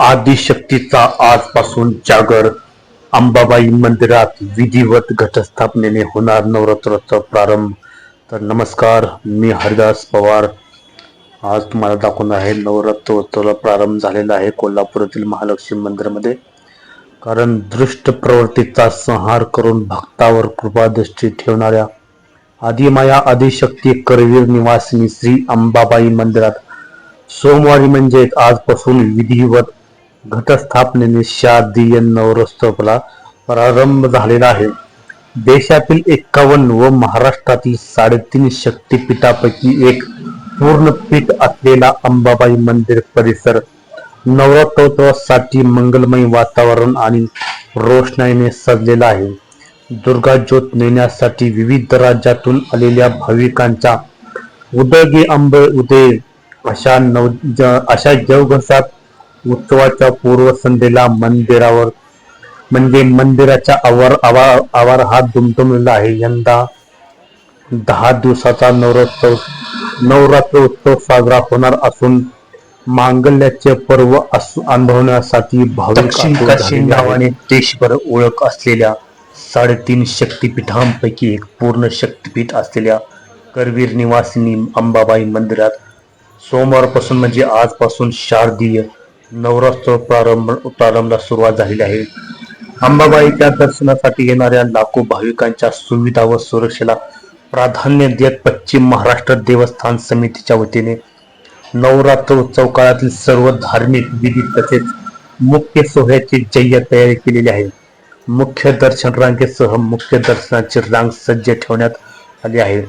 आदिशक्तीचा आजपासून जागर. अंबाबाई मंदिरात विधिवत घटस्थापनेने होणार नवरात्राचा प्रारंभ. तर नमस्कार मी हरिदास पवार. आज तुम्हाला दाखवणार आहे नवरात्रोत्सवाला प्रारंभ झालेला आहे कोल्हापुरातील महालक्ष्मी मंदिरामध्ये. कारण दृष्ट प्रवृत्तीचा संहार करून भक्तावर कृपादृष्टी ठेवणाऱ्या आदिमाया आदिशक्ती करवीर निवासिनी श्री अंबाबाई मंदिरात सोमवारी म्हणजे आजपासून विधिवत घटस्थापनेने शादियन नवरोत्सवाला प्रारंभ झालेला आहे. देशातील एक्कावन्न व महाराष्ट्रातील साडेतीन शक्तिपीठापैकी एक पूर्ण पीठ असलेला अंबाबाई मंदिर परिसर नवरात्रोत्सवासाठी मंगलमय वातावरण आणि रोषणाईने सजलेला आहे. दुर्गा ज्योत नेण्यासाठी विविध राज्यातून आलेल्या भाविकांच्या उदगी अंबे उदय अशा नव अशा जवघसात उत्सवाच्या पूर्वसंध्येला मंदिरावर म्हणजे मंदिराच्या आवार आवार आवार हा दुमदुमलेला आहे यंदा दहा दिवसाचा नवरात्र नवरात्र उत्सव साजरा होणार असून मांगल्याचे पर्व अनुभवण्यासाठी भाविक. नावाने देशभर ओळख असलेल्या साडेतीन शक्तिपीठांपैकी एक पूर्ण शक्तिपीठ असलेल्या करवीर निवासिनी अंबाबाई मंदिरात सोमवारपासून म्हणजे आजपासून शारदीय नवरात्र प्रारंभ प्रारंभाला सुरुवात झालेली आहे. अंबाबाईच्या दर्शनासाठी येणाऱ्या लाखो भाविकांच्या सुविधा व सुरक्षेला प्राधान्य देत पश्चिम महाराष्ट्र देवस्थान समितीच्या वतीने नवरात्र उत्सव काळातील सर्व धार्मिक विधी तसेच मुख्य सोहळ्याची जय्य तयारी केलेली आहे. मुख्य दर्शन रांगेसह मुख्य दर्शनाची रांग सज्ज ठेवण्यात आली आहे.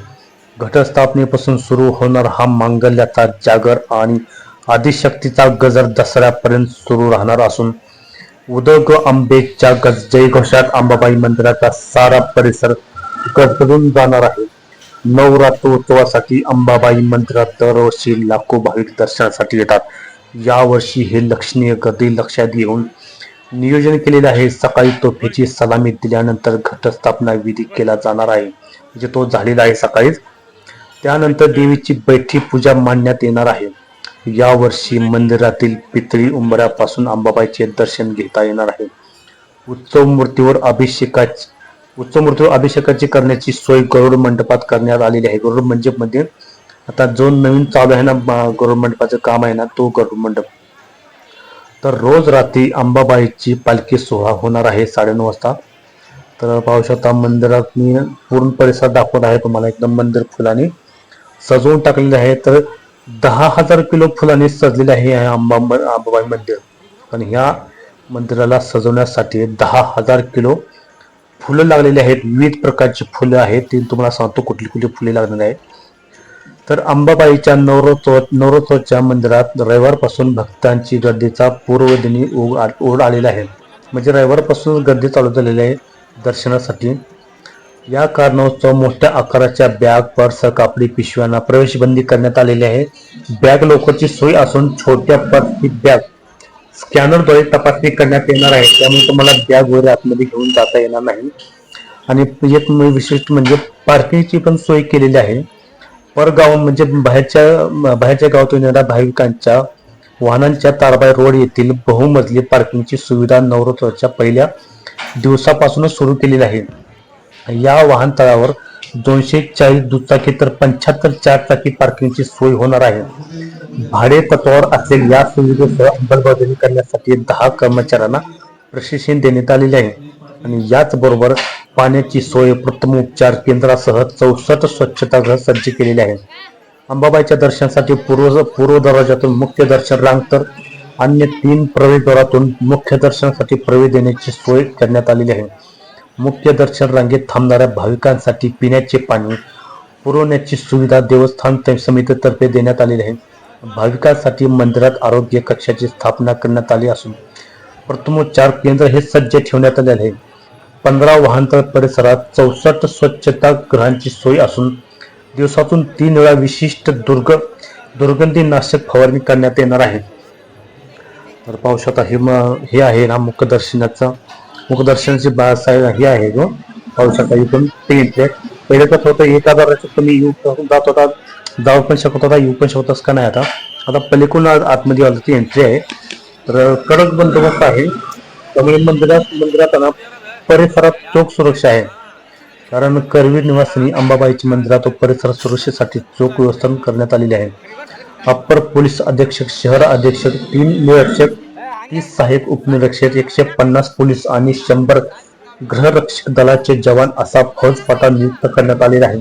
घटस्थापनेपासून सुरू होणार हा मांगल्याचा जागर आणि आदिशक्तीचा गजर दसऱ्यापर्यंत सुरू राहणार असून उदग आंबेच्या गज जयघोषात अंबाबाई मंदिराचा सारा परिसर गजबजून जाणार आहे. नवरात्र उत्सवासाठी अंबाबाई मंदिरात दरवर्षी लाखो भाविक दर्शनासाठी येतात. यावर्षी हे लक्षणीय गर्दी लक्षात घेऊन नियोजन केलेले आहे. सकाळी तोफेची सलामी दिल्यानंतर घटस्थापना विधी केला जाणार आहे. म्हणजे तो झालेला आहे सकाळीच. त्यानंतर देवीची बैठी पूजा मांडण्यात येणार आहे. यावर्षी मंदिरातील पितळी उंबऱ्यापासून अंबाबाईचे दर्शन घेता येणार आहे. उत्सव मूर्तीवर अभिषेकाची उत्सव मूर्तीवर अभिषेकाची करण्याची सोय गरुड मंडपात करण्यात आलेली आहे. गरुड मंडपमध्ये आता जो नवीन चालू आहे ना गरुड मंडपाचं काम आहे ना तो गरुड मंडप. तर रोज रात्री अंबाबाईची पालखी सोहळा होणार आहे साडेनऊ वाजता. तर पाहू शकता मंदिरात मी पूर्ण परिसर दाखवत आहे तुम्हाला एकदम मंदिर फुलाने सजवून टाकलेले आहे. तर दहा हजार किलो फुलांनी सजलेले आहे हे आंबाबाई अंबाबाई मंदिर. पण ह्या मंदिराला सजवण्यासाठी दहा हजार किलो फुलं लागलेली आहेत. विविध प्रकारची फुलं आहेत. ती तुम्हाला सांगतो कुठली कुठली फुले लागणार आहेत. तर अंबाबाईच्या नवरोत्सव नवरोत्सवच्या मंदिरात रविवारपासून भक्तांची गर्दीचा पूर्वदिनी आ- ओढ आलेला आहे. म्हणजे रविवारपासून गर्दी चालू झालेली आहे दर्शनासाठी. या कारणास्तव मोठ्या आकाराच्या बॅग पर्स कापडी पिशव्यांना प्रवेशबंदी करण्यात आलेली आहे. बॅग लोकरची सोय असून छोट्या पर्सची बॅग स्कॅनरद्वारे तपासणी करण्यात येणार आहे. त्यामुळे तुम्हाला बॅग वगैरे आतमध्ये घेऊन जाता येणार नाही. आणि एक विशिष्ट म्हणजे पार्किंगची पण सोय केलेली आहे. परगाव म्हणजे बाहेरच्या बाहेरच्या गावातून येणाऱ्या भाविकांच्या वाहनांच्या तारबाई रोड येथील बहुमजली पार्किंगची सुविधा नवरात्राच्या पहिल्या दिवसापासूनच सुरू केलेली आहे. या वाहनतळावर दोनशे चाळीस दुचाकी तर पंच्याहत्तर चार चाकी पार्किंगची सोय होणार आहे. भाडे तत्वावर असलेल्या या सुविधेसह अंमलबजावणी करण्यासाठी दहा कर्मचाऱ्यांना प्रशिक्षण देण्यात आलेले आहे. आणि याचबरोबर पाण्याची सोय प्रथम उपचार केंद्रासह चौसष्ट स्वच्छतागृह सज्ज केलेले आहे अंबाबाईच्या दर्शनासाठी पूर्व पूर्व दरवाजातून मुख्य दर्शन रांग तर अन्य तीन प्रवेशद्वारातून मुख्य दर्शनासाठी प्रवेश देण्याची सोय करण्यात आलेली आहे. मुख्य दर्शन रांगेत थांबणाऱ्या भाविकांसाठी पिण्याचे पाणी पुरवण्याची सुविधा देवस्थान समितीतर्फे देण्यात आलेली आहे. भाविकांसाठी मंदिरात आरोग्य कक्षाची स्थापना करण्यात आली असून प्रथमोपचार केंद्र हे सज्ज ठेवण्यात आले आहे. पंधरा वाहनतळ परिसरात चौसष्ट स्वच्छता गृहांची सोय असून दिवसातून तीन वेळा विशिष्ट दुर्ग दुर्गंधी नाशक फवारणी करण्यात येणार आहे. तर पावसात हे हे आहे ना मुखदर्शनाचं मुखदर्शनाची बाळासाहेब साईड हे आहे जो पाहू शकता इथून ते इथे पहिले तर होतं एक हजाराचं तुम्ही येऊ जात होता. जाऊ पण शकत होता येऊ पण शकत का नाही आता? आता पलीकडून आतमध्ये आलो ती एंट्री आहे. तर कडक बंदोबस्त आहे. त्यामुळे मंदिरात मंदिरात ना परिसरात चोख सुरक्षा आहे. कारण करवीर निवासिनी अंबाबाईची मंदिरात व परिसर सुरक्षेसाठी चोख व्यवस्थापन करण्यात आलेले आहे. अप्पर पोलीस अधीक्षक शहर अधीक्षक तीन निरीक्षक तीस सहाय्यक उपनिरीक्षक एकशे पन्नास पोलीस आणि शंभर गृहरक्षक दलाचे जवान असा फौजफाटा नियुक्त करण्यात आलेला आहे.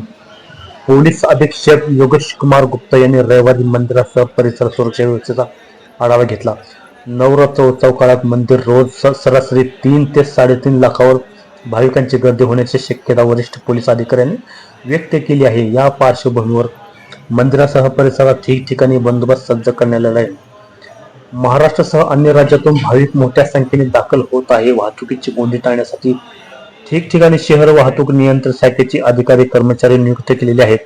पोलीस अधीक्षक योगेश कुमार गुप्ता यांनी रविवारी मंदिरासह परिसर सुरक्षा व्यवस्थेचा आढावा घेतला. नवरात्र उत्सव काळात मंदिर रोज स- सरासरी तीन ते साडेतीन लाखावर भाविकांची गर्दी होण्याची शक्यता वरिष्ठ पोलीस अधिकाऱ्यांनी व्यक्त केली आहे. या पार्श्वभूमीवर मंदिरासह परिसरात ठिकठिकाणी बंदोबस्त सज्ज करण्यात आला आहे. महाराष्ट्रासह अन्य राज्यातून भाविक मोठ्या संख्येने दाखल होत आहे. वाहतुकीची कोंडी टाळण्यासाठी ठिकठिकाणी शहर वाहतूक नियंत्रण शाखेचे अधिकारी कर्मचारी नियुक्त केलेले आहेत.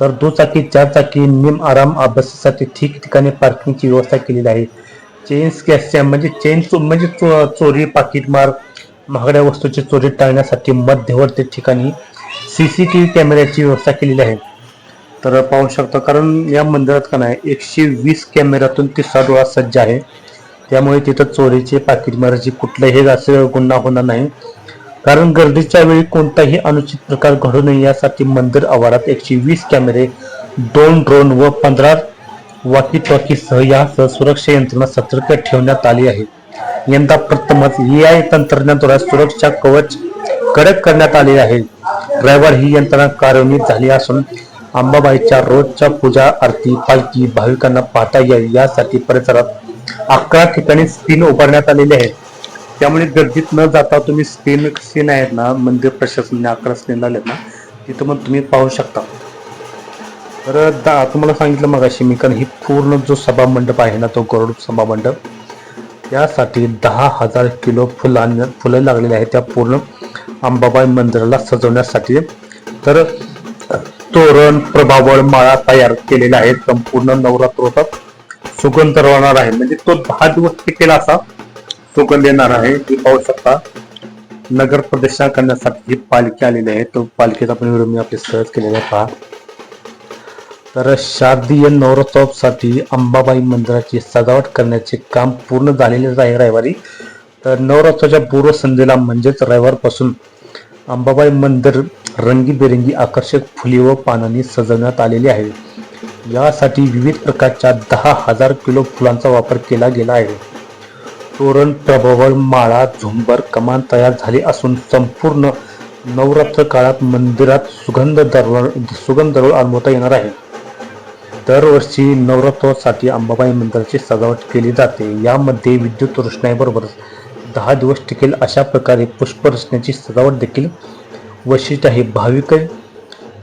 तर दुचाकी चारचाकी निम आराम अभ्यासासाठी ठिकठिकाणी पार्किंगची व्यवस्था केलेली आहे. चेन गॅसच्या म्हणजे चेन म्हणजे चो चोरी पाकिटमार महागड्या वस्तूची चोरी टाळण्यासाठी मध्यवर्ती ठिकाणी सीसीटीव्ही कॅमेऱ्याची व्यवस्था केलेली आहे. तर पाहू शकता कारण या मंदिरात का नाही एकशे वीस कॅमेऱ्यातून तिसरा डोळा सज्ज आहे. त्यामुळे तिथं चोरीचे पाकिटमाराची कुठलंही असे गुन्हा होणार नाही. कारण गर्दीच्या वेळी कोणताही अनुचित प्रकार घडू नये यासाठी मंदिर आवारात एकशे वीस कॅमेरे दोन ड्रोन व पंधरा वाकी टॉकीसह यासह सुरक्षा यंत्रणा सतर्क ठेवण्यात आली आहे. यंदा प्रथमच ए आय तंत्रज्ञानाद्वारे सुरक्षा कवच कडक करण्यात आले आहे. रविवार ही यंत्रणा कार्यान्वित झाली असून अंबाबाईच्या रोजच्या पूजा आरती पालखी भाविकांना पाहता यावी यासाठी परिसरात अकरा ठिकाणी स्क्रीन उभारण्यात आलेले आहेत. त्यामुळे गर्दीत न जाता तुम्ही स्क्रीन स्क्रीन आहेत ना मंदिर प्रशासनाने अकरा स्क्रीन आलेत ना तिथं मग तुम्ही पाहू शकता. तर दा तुम्हाला सांगितलं मग मी कारण ही पूर्ण जो सभा मंडप आहे ना तो गरुड सभा मंडप यासाठी दहा हजार किलो फुलां फुलं लागलेली आहेत. त्या पूर्ण अंबाबाई मंदिराला सजवण्यासाठी. तर तोरण प्रभावळ माळा तयार केलेल्या आहेत संपूर्ण नवरात्रोतात सुगंध राहणार आहे. म्हणजे तो दहा दिवस टिकेल असा सुगंध येणार आहे. हे पाहू शकता. नगर प्रदक्षिणा करण्यासाठी ही पालखी आलेली आहे. तो पालखीचा पण व्हिडिओ मी आपले सहज केलेला पहा तर शारदीय नवरात्रोत्सवासाठी अंबाबाई मंदिराची सजावट करण्याचे काम पूर्ण झालेलेच आहे रविवारी. तर नवरात्राच्या पूर्वसंध्येला म्हणजेच रविवारपासून अंबाबाई मंदिर रंगीबेरंगी आकर्षक फुले व पानांनी सजवण्यात आलेले आहे. यासाठी विविध प्रकारच्या दहा हजार किलो फुलांचा वापर केला गेला आहे. तोरण प्रभावळ माळा झुंबर कमान तयार झाली असून संपूर्ण नवरात्र काळात मंदिरात सुगंध दरवळ सुगंध दरवळ अनुभवता येणार आहे. दरवर्षी नवरात्रासाठी अंबाबाई मंदिराची सजावट केली जाते. यामध्ये विद्युत रोषणाईबरोबरच दहा दिवस टिकेल अशा प्रकारे पुष्परचनेची सजावट देखील वैशिष्ट्य आहे. भाविक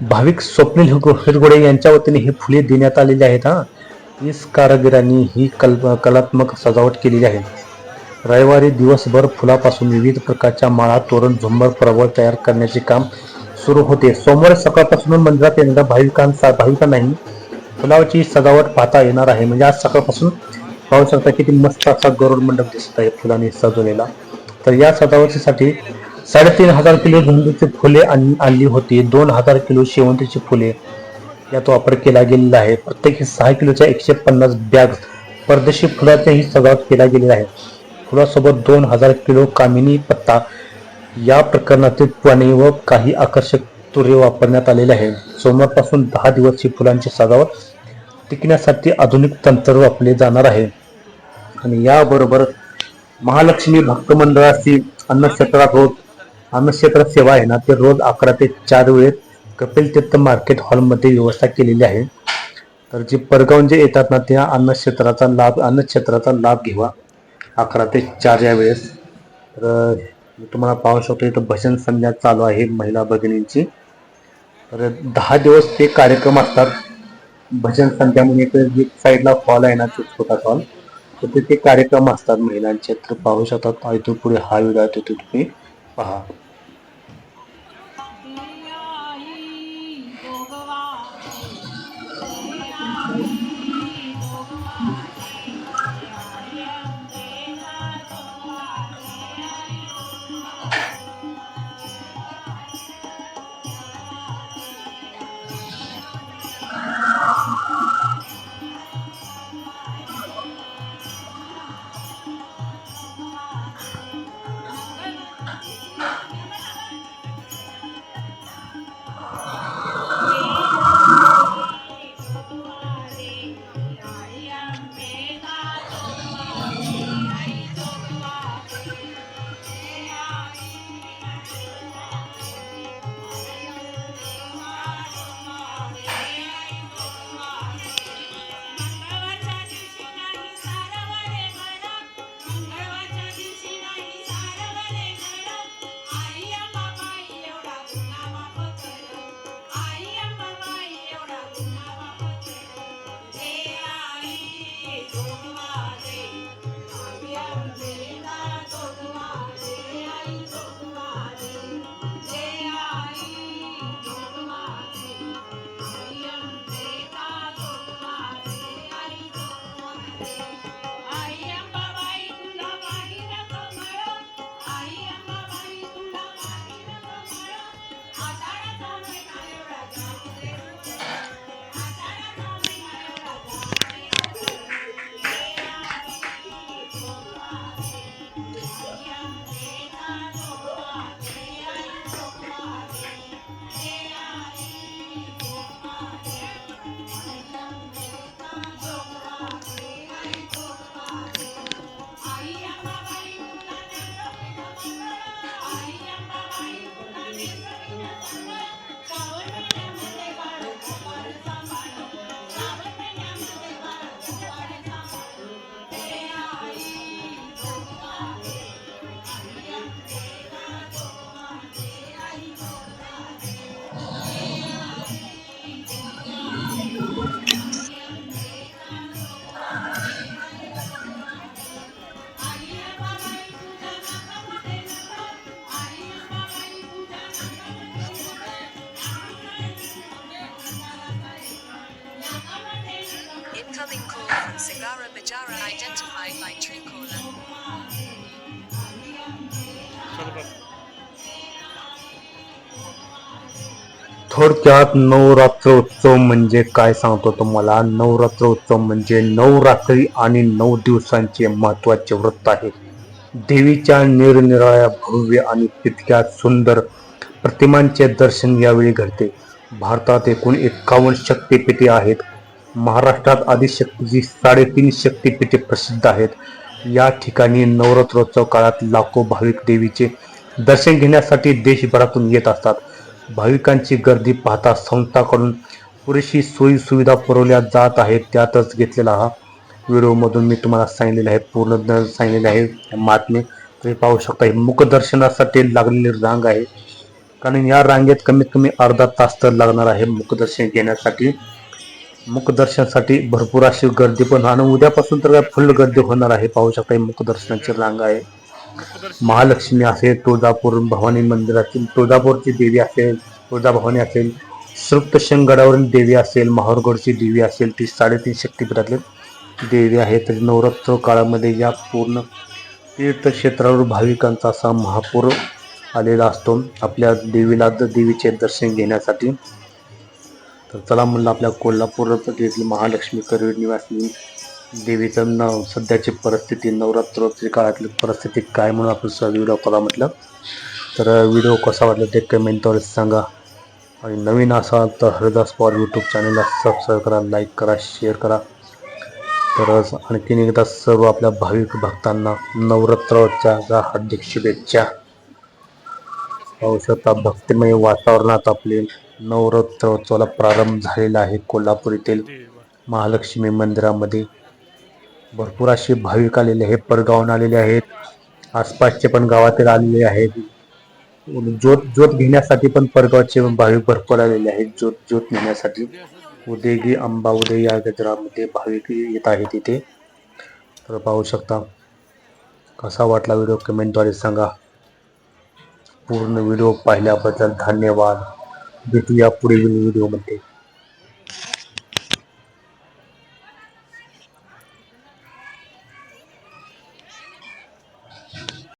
भाविक स्वप्नील हिरगो- हिरगोडे यांच्या वतीने ही फुले देण्यात आलेली आहेत हा. वीस कारागिरांनी ही कल कलात्मक सजावट केलेली आहे. रविवारी दिवसभर फुलापासून विविध प्रकारच्या माळा तोरण झुंबर प्रबळ तयार करण्याचे काम सुरू होते. सोमवारी सकाळपासून मंदिरात येणाऱ्या भाविकांचा भाविकांनाही फुलाची सजावट पाहता येणार आहे. म्हणजे आज सकाळपासून पाहू शकता किती मस्त असा गरुड मंडप दिसत आहे फुलांनी सजवलेला. तर या सजावटीसाठी साडेतीन हजार किलो झेंडूची फुले आण- आणली होती. दोन हजार किलो शेवंतीची फुले यात वापर केला गेलेला आहे. प्रत्येकी सहा किलोच्या एकशे पन्नास बॅग परदेशी फुलाचाही सजावट केला गेलेला आहे. फुलासोबत दोन हजार किलो कामिनी पत्ता या प्रकरणातील पाणी व काही आकर्षक तुरे वापरण्यात आलेले आहे सोमवारपासून दहा दिवस ही फुलांची सजावट टिकण्यासाठी आधुनिक तंत्र वापरले जाणार आहे. आणि याबरोबर महालक्ष्मी भक्त मंडळाची अन्नक्षेत्रात रोज अन्नक्षेत्र सेवा आहे ना ते रोज अकरा ते चार वेळेत कपिल तीर्थ मार्केट हॉलमध्ये व्यवस्था केलेली आहे. तर जे परगावून जे येतात ना त्या अन्नक्षेत्राचा लाभ अन्नक्षेत्राचा लाभ घ्यावा. अकरा ते चार या वेळेस. तर तुम्हाला पाहू शकतो इथं भजन संध्या चालू आहे महिला भगिनींची. तर दहा दिवस ते कार्यक्रम असतात. भजन संध्या म्हणून जे साईडला हॉल आहे ना तो छोटा हॉल तर तिथे कार्यक्रम असतात महिलांचे. तर पाहू शकतात इथून पुढे हा व्हिडिओ आहे तो तुम्ही पहा. थोडक्यात नवरात्र उत्सव म्हणजे काय सांगतो तुम्हाला? नवरात्र उत्सव म्हणजे नऊ रात्री आणि नऊ दिवसांचे महत्त्वाचे व्रत आहे. देवीच्या निरनिराळ्या भव्य आणि तितक्या सुंदर प्रतिमांचे दर्शन यावेळी घडते. भारतात एकूण एकावन्न शक्तिपीठे आहेत. महाराष्ट्रात आदिशक्तीची साडेतीन शक्तिपीठे प्रसिद्ध आहेत. या ठिकाणी नवरात्रोत्सव काळात लाखो भाविक देवीचे दर्शन घेण्यासाठी देशभरातून येत असतात. भाविकांची गर्दी पाहता संस्थाकडून पुरेशी सोयीसुविधा पुरवल्या जात आहेत. त्यातच घेतलेला हा व्हिडिओमधून मी तुम्हाला सांगितलेलं आहे. पूर्ण सांगितलेले आहे. महात्मे तुम्ही पाहू शकता. हे मुखदर्शनासाठी लागलेली रांग आहे. कारण या रांगेत कमीत कमी अर्धा तास तर लागणार आहे मुखदर्शन घेण्यासाठी. मुखदर्शनासाठी भरपूर अशी गर्दी पण आणि उद्यापासून तर काय फुल गर्दी होणार आहे. पाहू शकता ही मुखदर्शनाची रांग आहे. महालक्ष्मी असेल तुळजापूर भवानी मंदिरातील तुळजापूरची देवी असेल तुळजाभवानी असेल सृप्तशंगडावरील देवी असेल माहूरगडची देवी असेल ती साडेतीन शक्तिपीठातली देवी आहे तर नवरात्र काळामध्ये या पूर्ण तीर्थक्षेत्रावर भाविकांचा असा महापूर आलेला असतो. आपल्या देवीला द- देवीचे दर्शन घेण्यासाठी. तर चला म्हणलं आपल्या कोल्हापूर येथील महालक्ष्मी करवीर निवासी देवीचं नाव सध्याची परिस्थिती नवरात्रोत्सवी काळातली परिस्थिती काय म्हणून आपण सर व्हिडिओ करा म्हटलं. तर व्हिडिओ कसा वाटला ते कमेंटवर सांगा. आणि नवीन असाल तर हरिदास पवार यूट्यूब चॅनलला सबस्क्राईब करा लाईक करा शेअर करा. तरच आणखीन एकदा सर्व आपल्या भाविक भक्तांना नवरात्राच्या हार्दिक शुभेच्छा. पाहू शकता भक्तिमय वातावरणात आपले नवरात्रोत्सवाला प्रारंभ झालेला आहे कोल्हापूर येथील महालक्ष्मी मंदिरामध्ये. भरपूर असे भाविक आलेले आहेत परगावून आलेले आहेत आसपासचे पण गावातील आलेले आहेत. ज्योत ज्योत घेण्यासाठी पण परगावचे भाविक भरपूर आलेले आहेत ज्योत ज्योत नेण्यासाठी उदयगी अंबा उदय या गजरामध्ये भाविक येत आहेत तिथे तर पाहू शकता कसा वाटला व्हिडिओ कमेंटद्वारे सांगा. पूर्ण व्हिडिओ पाहिल्याबद्दल धन्यवाद. भेटूया पुढील व्हिडिओमध्ये.